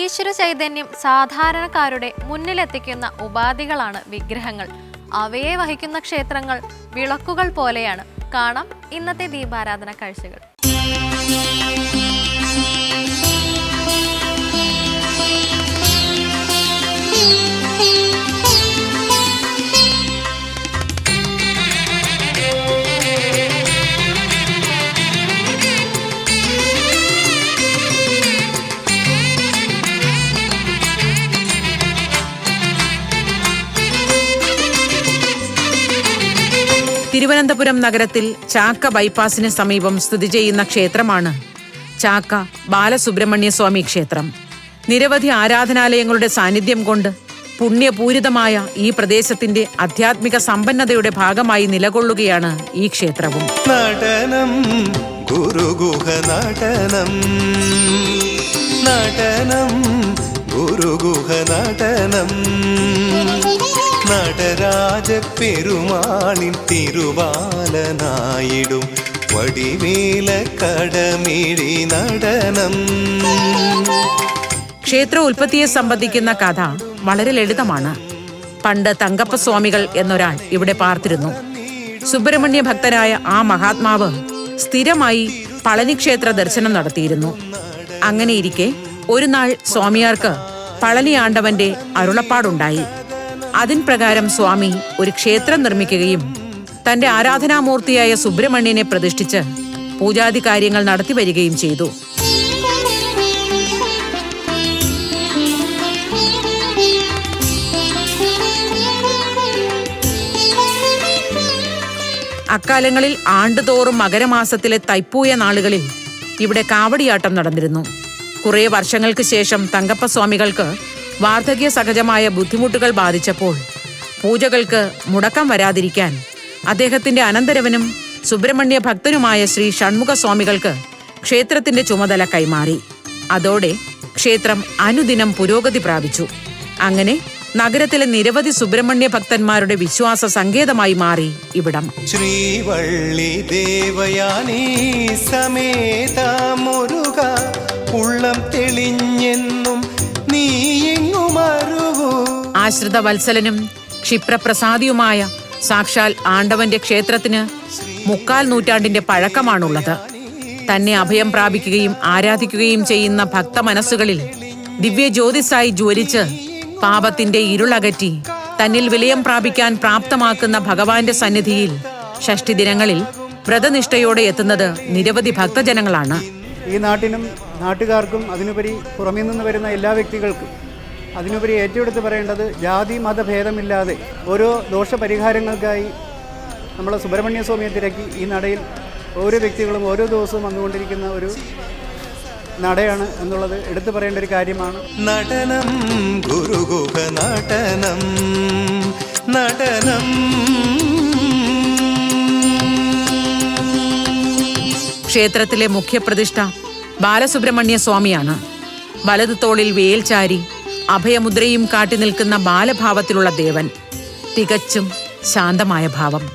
ഈശ്വര ചൈതന്യം സാധാരണക്കാരുടെ മുന്നിലെത്തിക്കുന്ന ഉപാധികളാണ് വിഗ്രഹങ്ങൾ. അവയെ വഹിക്കുന്ന ക്ഷേത്രങ്ങൾ വിളക്കുകൾ പോലെയാണ്. കാണാം ഇന്നത്തെ ദീപാരാധന കാഴ്ചകൾ. തിരുവനന്തപുരം നഗരത്തിൽ ചാക്ക ബൈപ്പാസിന് സമീപം സ്ഥിതി ചെയ്യുന്ന ക്ഷേത്രമാണ് ചാക്ക ബാലസുബ്രഹ്മണ്യ സ്വാമി ക്ഷേത്രം. നിരവധി ആരാധനാലയങ്ങളുടെ സാന്നിധ്യം കൊണ്ട് പുണ്യപൂരിതമായ ഈ പ്രദേശത്തിന്റെ ആധ്യാത്മിക സമ്പന്നതയുടെ ഭാഗമായി നിലകൊള്ളുകയാണ് ഈ ക്ഷേത്രവും. ഗുരുഗുഹ നടനം ഗുരുഗുഹ നടനം. നടരാജ പെരുമാളിൻ തിരുവാലനായിടും വടിവേല കടമിഴി നടനം. ക്ഷേത്ര ഉൽപ്പത്തിയെ സംബന്ധിക്കുന്ന കഥ വളരെ ലളിതമാണ്. പണ്ട് തങ്കപ്പ സ്വാമികൾ എന്നൊരാൾ ഇവിടെ പാർത്തിരുന്നു. സുബ്രഹ്മണ്യ ഭക്തരായ ആ മഹാത്മാവ് സ്ഥിരമായി പളനി ക്ഷേത്ര ദർശനം നടത്തിയിരുന്നു. അങ്ങനെയിരിക്കെ ഒരു നാൾ സ്വാമിയാർക്ക് പളനി ആണ്ടവന്റെ അരുളപ്പാടുണ്ടായി. അതിൻ പ്രകാരം സ്വാമി ഒരു ക്ഷേത്രം നിർമ്മിക്കുകയും തന്റെ ആരാധനാമൂർത്തിയായ സുബ്രഹ്മണ്യനെ പ്രതിഷ്ഠിച്ച് പൂജാതി കാര്യങ്ങൾ നടത്തി വരികയും ചെയ്തു. അക്കാലങ്ങളിൽ ആണ്ടുതോറും മകരമാസത്തിലെ തൈപ്പൂയ നാളുകളിൽ ഇവിടെ കാവടിയാട്ടം നടന്നിരുന്നു. കുറേ വർഷങ്ങൾക്ക് ശേഷം തങ്കപ്പ സ്വാമികൾക്ക് വാർദ്ധക്യ സഹജമായ ബുദ്ധിമുട്ടുകൾ ബാധിച്ചപ്പോൾ പൂജകൾക്ക് മുടക്കം വരാതിരിക്കാൻ അദ്ദേഹത്തിന്റെ അനന്തരവനും സുബ്രഹ്മണ്യ ഭക്തനുമായ ശ്രീ ഷൺമുഖ സ്വാമികൾക്ക് ക്ഷേത്രത്തിന്റെ ചുമതല കൈമാറി. അതോടെ ക്ഷേത്രം അനുദിനം പുരോഗതി പ്രാപിച്ചു. അങ്ങനെ നഗരത്തിലെ നിരവധി സുബ്രഹ്മണ്യ ഭക്തന്മാരുടെ വിശ്വാസ സങ്കേതമായി മാറി ഇവിടം. ശ്രീവള്ളി ദേവയാനീ സമേത മുരുക ഉള്ളം തെളിഞ്ഞെന്നും ആശ്രിത വത്സലനും ക്ഷിപ്രപ്രസാദിയുമായ സാക്ഷാൽ ആണ്ടവന്റെ ക്ഷേത്രത്തിന് മുക്കാൽ നൂറ്റാണ്ടിന്റെ പഴക്കമാണുള്ളത്. തന്നെ അഭയം പ്രാപിക്കുകയും ആരാധിക്കുകയും ചെയ്യുന്ന ഭക്ത മനസ്സുകളിൽ ദിവ്യ ജ്യോതിസായി ജ്വലിച്ച് പാപത്തിന്റെ ഇരുളകറ്റി തന്നിൽ വിലയം പ്രാപിക്കാൻ പ്രാപ്തമാക്കുന്ന ഭഗവാന്റെ സന്നിധിയിൽ ഷഷ്ടി ദിനങ്ങളിൽ വ്രതനിഷ്ഠയോടെ എത്തുന്നത് നിരവധി ഭക്തജനങ്ങളാണ്. ഈ നാട്ടിനും നാട്ടുകാർക്കും അതിനുപരി പുറമേ നിന്ന് വരുന്ന എല്ലാ വ്യക്തികൾക്കും അതിനുപരി ഏറ്റെടുത്ത് പറയേണ്ടത് ജാതി മതഭേദമില്ലാതെ ഓരോ ദോഷപരിഹാരങ്ങൾക്കായി നമ്മൾ സുബ്രഹ്മണ്യ സ്വാമിയെ തിരക്കി ഈ നടയിൽ ഓരോ വ്യക്തികളും ഓരോ ദിവസവും വന്നുകൊണ്ടിരിക്കുന്ന ഒരു നടയാണ് എന്നുള്ളത് എടുത്തു പറയേണ്ട ഒരു കാര്യമാണ്. നടനം ഗുരുഗുഹ നടനം നടനം. ക്ഷേത്രത്തിലെ മുഖ്യപ്രതിഷ്ഠ ബാലസുബ്രഹ്മണ്യ സ്വാമിയാണ്. വലതു തോളിൽ വേൽ ചാരി അഭയമുദ്രയും കാട്ടി നിൽക്കുന്ന ബാലഭാവത്തിലുള്ള ദേവൻ. തികച്ചും ശാന്തമായ ഭാവം.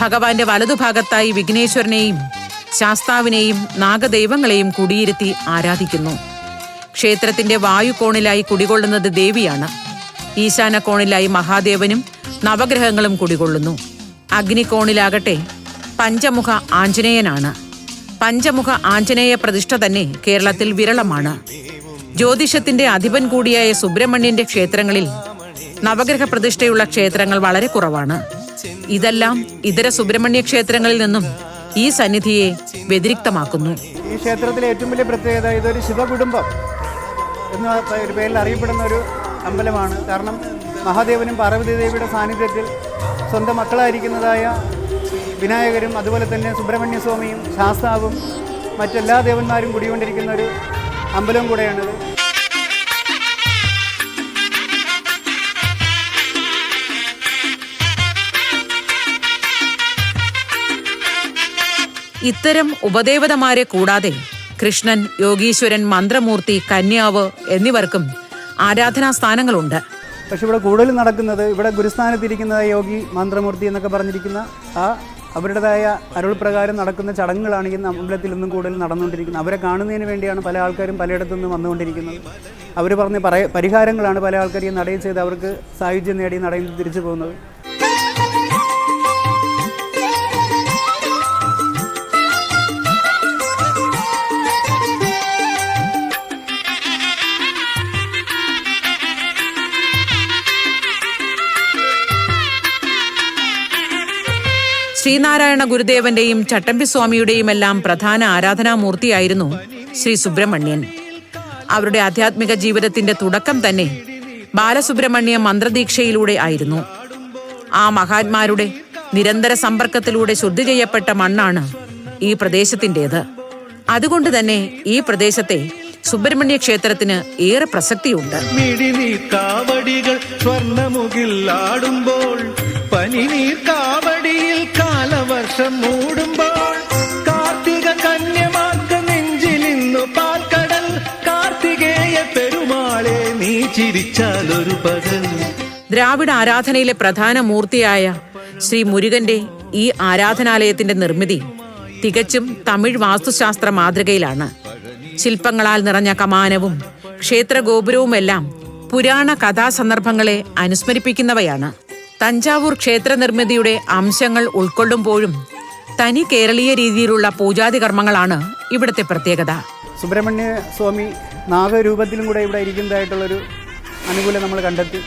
ഭഗവാന്റെ വലതുഭാഗത്തായി വിഘ്നേശ്വരനെയും ശാസ്താവിനെയും നാഗദൈവങ്ങളെയും കുടിയിരുത്തി ആരാധിക്കുന്നു. ക്ഷേത്രത്തിന്റെ വായുകോണിലായി കുടികൊള്ളുന്നത് ദേവിയാണ്. ഈശാനകോണിലായി മഹാദേവനും നവഗ്രഹങ്ങളും കുടികൊള്ളുന്നു. അഗ്നികോണിലാകട്ടെ പഞ്ചമുഖ ആഞ്ജനേയനാണ്. പഞ്ചമുഖ ആഞ്ജനേയ പ്രതിഷ്ഠ തന്നെ കേരളത്തിൽ വിരളമാണ്. ജ്യോതിഷത്തിന്റെ അധിപൻ കൂടിയായ സുബ്രഹ്മണ്യന്റെ ക്ഷേത്രങ്ങളിൽ നവഗ്രഹ പ്രതിഷ്ഠയുള്ള ക്ഷേത്രങ്ങൾ വളരെ കുറവാണ്. ഇതെല്ലാം ഇതര സുബ്രഹ്മണ്യ ക്ഷേത്രങ്ങളിൽ നിന്നും ഈ സന്നിധിയെ വ്യതിരിക്തമാക്കുന്നു. ഈ ക്ഷേത്രത്തിലെ ഏറ്റവും വലിയ പ്രത്യേകത ഇതൊരു ശിവകുടുംബം എന്ന ഒരു പേരിൽ അറിയപ്പെടുന്ന ഒരു അമ്പലമാണ്. കാരണം മഹാദേവനും പാർവതി ദേവിയുടെ സാന്നിധ്യത്തിൽ സ്വന്തം മക്കളായിരിക്കുന്നതായ വിനായകരും അതുപോലെ തന്നെ സുബ്രഹ്മണ്യ സ്വാമിയും ശാസ്താവും മറ്റെല്ലാ ദേവന്മാരും കുടികൊണ്ടിരിക്കുന്ന ഒരു അമ്പലം കൂടെയാണിത്. ഇത്തരം ഉപദേവതമാരെ കൂടാതെ കൃഷ്ണൻ യോഗീശ്വരൻ മന്ത്രമൂർത്തി കന്യാവ് എന്നിവർക്കും ആരാധനാ സ്ഥാനങ്ങളുണ്ട്. പക്ഷെ ഇവിടെ കൂടുതൽ നടക്കുന്നത് ഇവിടെ ഗുരുസ്ഥാനത്തിരിക്കുന്ന യോഗി മന്ത്രമൂർത്തി എന്നൊക്കെ പറഞ്ഞിരിക്കുന്ന ആ അവരുടേതായ അരുൾ പ്രകാരം നടക്കുന്ന ചടങ്ങുകളാണ് ഈ അമ്പലത്തിൽ നിന്നും കൂടുതൽ നടന്നുകൊണ്ടിരിക്കുന്നത്. അവരെ കാണുന്നതിന് വേണ്ടിയാണ് പല ആൾക്കാരും പലയിടത്തു നിന്നും വന്നുകൊണ്ടിരിക്കുന്നത്. അവർ പറഞ്ഞ പരിഹാരങ്ങളാണ് പല ആൾക്കാരും ഈ നടയിൽ ചെയ്ത് അവർക്ക് സായുജ്യം നേടി നടയിൽ തിരിച്ചു പോകുന്നത്. ശ്രീനാരായണ ഗുരുദേവന്റെയും ചട്ടമ്പി സ്വാമിയുടെയും എല്ലാം പ്രധാന ആരാധനാമൂർത്തിയായിരുന്നു ശ്രീ സുബ്രഹ്മണ്യൻ. അവരുടെ ആധ്യാത്മിക ജീവിതത്തിന്റെ തുടക്കം തന്നെ ബാലസുബ്രഹ്മണ്യ മന്ത്രദീക്ഷയിലൂടെ ആയിരുന്നു. ആ മഹാത്മാരുടെ നിരന്തര സമ്പർക്കത്തിലൂടെ ശുദ്ധി ചെയ്യപ്പെട്ട മണ്ണാണ് ഈ പ്രദേശത്തിന്റെത് അതുകൊണ്ട് തന്നെ ഈ പ്രദേശത്തെ സുബ്രഹ്മണ്യ ക്ഷേത്രത്തിന് ഏറെ പ്രസക്തിയുണ്ട്. മിഴിനീർ കാവടികൾ സ്വർണമുകിൽ ആടുമ്പോൾ പനിനീർ കാലവർഷം മൂടുമ്പോൾ കാർത്തിക കന്യമാർക്ക് നെഞ്ചിലിന്നു പാൽക്കടൽ. കാർത്തികേയ പെരുമാളെ നീ ചിരിച്ചാലൊരു പകൽ. ദ്രാവിഡ ആരാധനയിലെ പ്രധാന മൂർത്തിയായ ശ്രീ മുരുകന്റെ ഈ ആരാധനാലയത്തിന്റെ നിർമ്മിതി തികച്ചും തമിഴ് വാസ്തുശാസ്ത്ര മാതൃകയിലാണ്. ശില്പങ്ങളാൽ നിറഞ്ഞ കമാനവും ക്ഷേത്ര ഗോപുരവുമെല്ലാം പുരാണ കഥാസന്ദർഭങ്ങളെ അനുസ്മരിപ്പിക്കുന്നവയാണ്. തഞ്ചാവൂർ ക്ഷേത്ര നിർമ്മിതിയുടെ അംശങ്ങൾ ഉൾക്കൊള്ളുമ്പോഴും തനി കേരളീയ രീതിയിലുള്ള പൂജാതി കർമ്മങ്ങളാണ് ഇവിടുത്തെ പ്രത്യേകത. സുബ്രഹ്മണ്യ സ്വാമി നാഗരൂപത്തിലും കൂടെ ഇവിടെ ഇരിക്കുന്നതായിട്ടുള്ളൊരു അനുകൂലം നമ്മൾ കണ്ടെത്തി.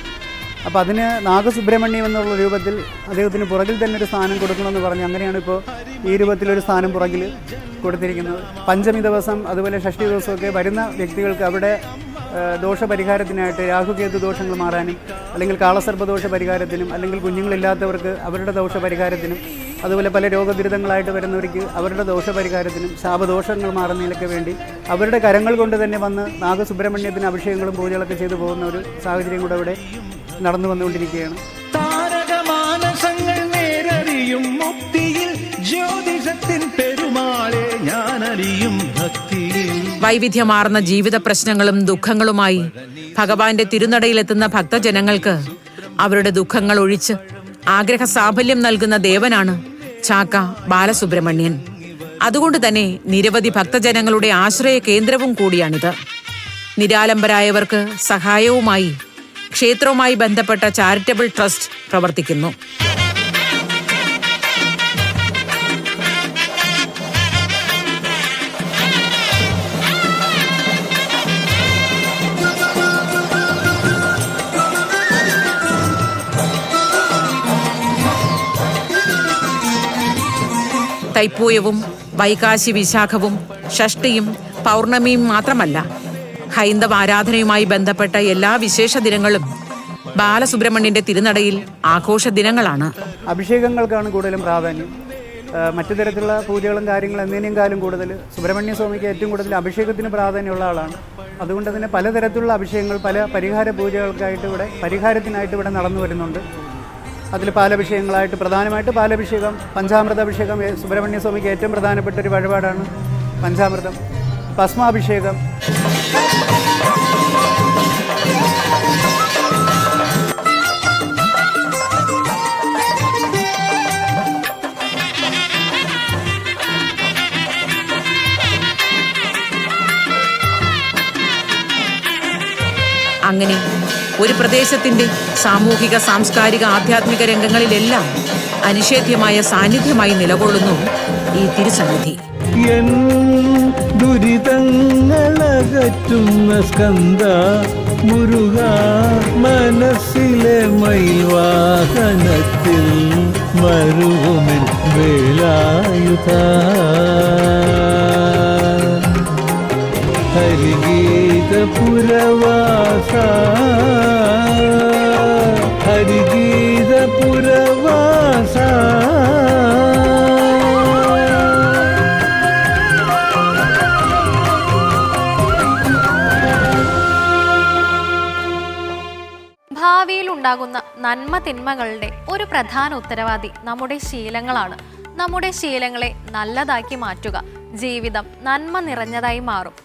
അപ്പോൾ അതിന് നാഗസുബ്രഹ്മണ്യം എന്നുള്ള രൂപത്തിൽ അദ്ദേഹത്തിന് പുറകിൽ തന്നെ ഒരു സ്ഥാനം കൊടുക്കണമെന്ന് പറഞ്ഞ് അങ്ങനെയാണ് ഇപ്പോൾ ഈ രൂപത്തിലൊരു സ്ഥാനം പുറകിൽ കൊടുത്തിരിക്കുന്നത്. പഞ്ചമി ദിവസം അതുപോലെ ഷഷ്ടി ദിവസമൊക്കെ വരുന്ന വ്യക്തികൾക്ക് അവിടെ ദോഷപരിഹാരത്തിനായിട്ട് രാഹുകേതു ദോഷങ്ങൾ മാറാനും അല്ലെങ്കിൽ കാളസർപ്പദോഷ പരിഹാരത്തിനും അല്ലെങ്കിൽ കുഞ്ഞുങ്ങളില്ലാത്തവർക്ക് അവരുടെ ദോഷപരിഹാരത്തിനും അതുപോലെ പല രോഗദുരിതങ്ങളായിട്ട് വരുന്നവർക്ക് അവരുടെ ദോഷപരിഹാരത്തിനും ശാപദോഷങ്ങൾ മാറുന്നതിനൊക്കെ വേണ്ടി അവരുടെ കരങ്ങൾ കൊണ്ട് തന്നെ വന്ന് നാഗസുബ്രഹ്മണ്യത്തിന് അഭിഷേകങ്ങളും പൂജകളൊക്കെ ചെയ്തു പോകുന്ന ഒരു സാഹചര്യം കൂടെ ഇവിടെ നടന്നു വന്നുകൊണ്ടിരിക്കുകയാണ്. മുക്തിയിൽ ജ്യോതിഷത്തിൻ പെരുമാളെ ഞാനറിയും ഭക്തിയിൽ വൈവിധ്യമാർന്ന ജീവിത പ്രശ്നങ്ങളും ദുഃഖങ്ങളുമായി ഭഗവാന്റെ തിരുനടയിലെത്തുന്ന ഭക്തജനങ്ങൾക്ക് അവരുടെ ദുഃഖങ്ങൾ ഒഴിച്ച് ആഗ്രഹ സാഫല്യം നൽകുന്ന ദേവനാണ് ചാക്ക ബാലസുബ്രഹ്മണ്യൻ. അതുകൊണ്ട് തന്നെ നിരവധി ഭക്തജനങ്ങളുടെ ആശ്രയ കേന്ദ്രവും കൂടിയാണിത്. നിരാലംബരായവർക്ക് സഹായവുമായി ക്ഷേത്രവുമായി ബന്ധപ്പെട്ട ചാരിറ്റബിൾ ട്രസ്റ്റ് പ്രവർത്തിക്കുന്നു. തൈപ്പൂയവും വൈകാശി വിശാഖവും ഷഷ്ടിയും പൗർണമിയും മാത്രമല്ല ഹൈന്ദവ ആരാധനയുമായി ബന്ധപ്പെട്ട എല്ലാ വിശേഷ ദിനങ്ങളും ബാലസുബ്രഹ്മണ്യന്റെ തിരുനടയിൽ ആഘോഷ ദിനങ്ങളാണ്. അഭിഷേകങ്ങൾക്കാണ് കൂടുതലും പ്രാധാന്യം. മറ്റു തരത്തിലുള്ള പൂജകളും കാര്യങ്ങളും എന്നതിനേയും കാലം കൂടുതൽ സുബ്രഹ്മണ്യ സ്വാമിക്ക് ഏറ്റവും കൂടുതൽ അഭിഷേകത്തിന് പ്രാധാന്യമുള്ള ആളാണ്. അതുകൊണ്ട് തന്നെ പലതരത്തിലുള്ള അഭിഷേകങ്ങൾ പല പരിഹാര പൂജകൾക്കായിട്ട് ഇവിടെ പരിഹാരത്തിനായിട്ട് ഇവിടെ നടന്നു വരുന്നുണ്ട്. അതിൽ പാലഭിഷേകങ്ങളായിട്ട് പ്രധാനമായിട്ട് പാലഭിഷേകം പഞ്ചാമൃത അഭിഷേകം ഏ- സുബ്രഹ്മണ്യ സ്വാമിക്ക് ഏറ്റവും പ്രധാനപ്പെട്ട ഒരു വഴിപാടാണ് പഞ്ചാമൃതം ഭസ്മാഭിഷേകം. ഒരു പ്രദേശത്തിന്റെ സാമൂഹിക സാംസ്കാരിക ആധ്യാത്മിക രംഗങ്ങളിലെല്ലാം അനിഷേധ്യമായ സാന്നിധ്യമായി നിലകൊള്ളുന്നു ഈ തിരുസന്നിധി. ദുരിതങ്ങളകറ്റുന്ന സ്കന്ദ മുരുക മനസ്സിലെ മൈവാഹനത്തിൽ മരുവുമിൽ വേലായുധ. ഹരിഗീത പുരവാസ ഹരിഗീത പുരവാസ ഭാവിയിൽ ഉണ്ടാകുന്ന നന്മ തിന്മകളുടെ ഒരു പ്രധാന ഉത്തരവാദി നമ്മുടെ ശീലങ്ങളാണ്. നമ്മുടെ ശീലങ്ങളെ നല്ലതാക്കി മാറ്റുക. ജീവിതം നന്മ നിറഞ്ഞതായി മാറും.